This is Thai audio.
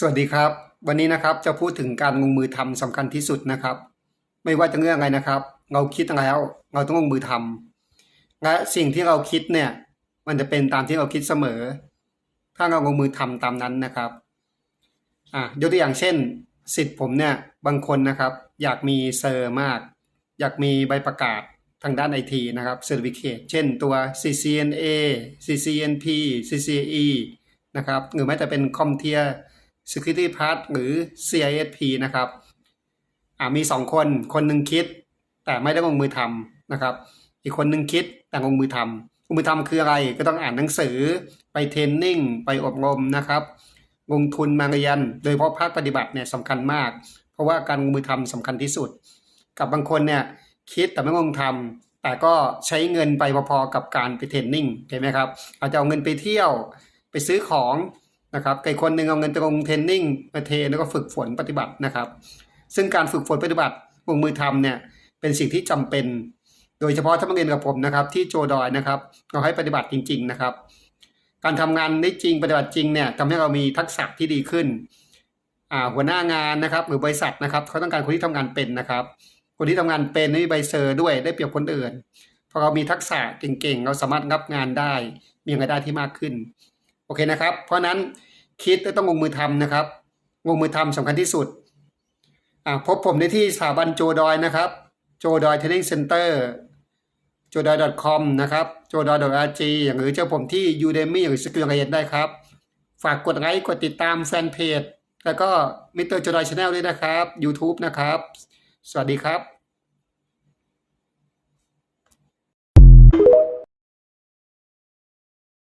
สวัสดีครับ วันนี้นะครับจะพูดถึงการลงมือทำสำคัญที่สุดนะครับ ไม่ว่าจะเรื่องอะไรนะครับ เราคิดแล้ว เราต้องลงมือทำและสิ่งที่เราคิดเนี่ย มันจะเป็นตามที่เราคิดเสมอ ถ้าเราลงมือทำตามนั้นนะครับอะยกตัวอย่างเช่น สิทธิ์ผมเนี่ยบางคนนะครับ อยากมีเซอร์มาก อยากมีใบประกาศทางด้านไอทีนะครับ Certificate เช่นตัว CCNA CCNP CCE นะครับหรือแม้แต่เป็น CompTIA Security Plus หรือ CISP นะครับอ่ามีสองคนคนหนึ่งคิด แต่ไม่ได้ลงมือทำนะครับ อีกคนหนึ่งคิดแต่ลงมือทำลงมือทำคืออะไรก็ต้องอ่านหนังสือไปเทรนนิ่งไปอบรมนะครับ ลงทุนมาเรียนโดยเฉพาะภาคปฏิบัติเนี่ยสำคัญมาก เพราะว่าการลงมือทำสำคัญที่สุด กับบางคนเนี่ยคิดแต่ไม่ลงทำแต่ก็ใช้เงินไปพอๆกับการไปเทรนนิ่งเห็นไหมครับอาจจะเอาเงินไปเที่ยวไปซื้อของ นะครับไก่คนหนึ่งเอาเงินไปลงเทรนนิ่งมาเทนแล้วก็ฝึกฝนปฏิบัตินะครับ ซึ่งการฝึกฝนปฏิบัติลงมือทำเนี่ยเป็นสิ่งที่จำเป็น โดยเฉพาะถ้ามาเรียนกับผมนะครับ ที่โจดอยนะครับเราให้ปฏิบัติจริง ๆนะครับ การทำงานได้จริงปฏิบัติจริงเนี่ยทำให้เรามีทักษะที่ดีขึ้นหัวหน้างานนะครับ หรือบริษัทนะครับเขาต้องการคนที่ทำงานเป็นนะครับ คนที่ทำงานเป็นไม่มีใบเซอร์ด้วยได้เปรียบคนอื่นพอเรามีทักษะเก่งๆ เราสามารถรับงานได้ มีรายได้ที่มากขึ้น โอเคนะครับ เพราะนั้นคิดและต้องลงมือทำนะครับลงมือทำสำคัญที่สุดอ่าพบผมได้ที่สถาบันโจดอยนะครับโจดอยเทรนนิ่งเซ็นเตอร์โจดอย .com นะครับโจดอย .rg หรือเจอผมที่ Udemy หรือ Skill เรียนได้ครับ ฝากกดไลค์กดติดตามแฟนเพจแล้วก็มิสเตอร์โจดอยชาแนลด้วยนะครับ YouTube นะครับ สวัสดีครับ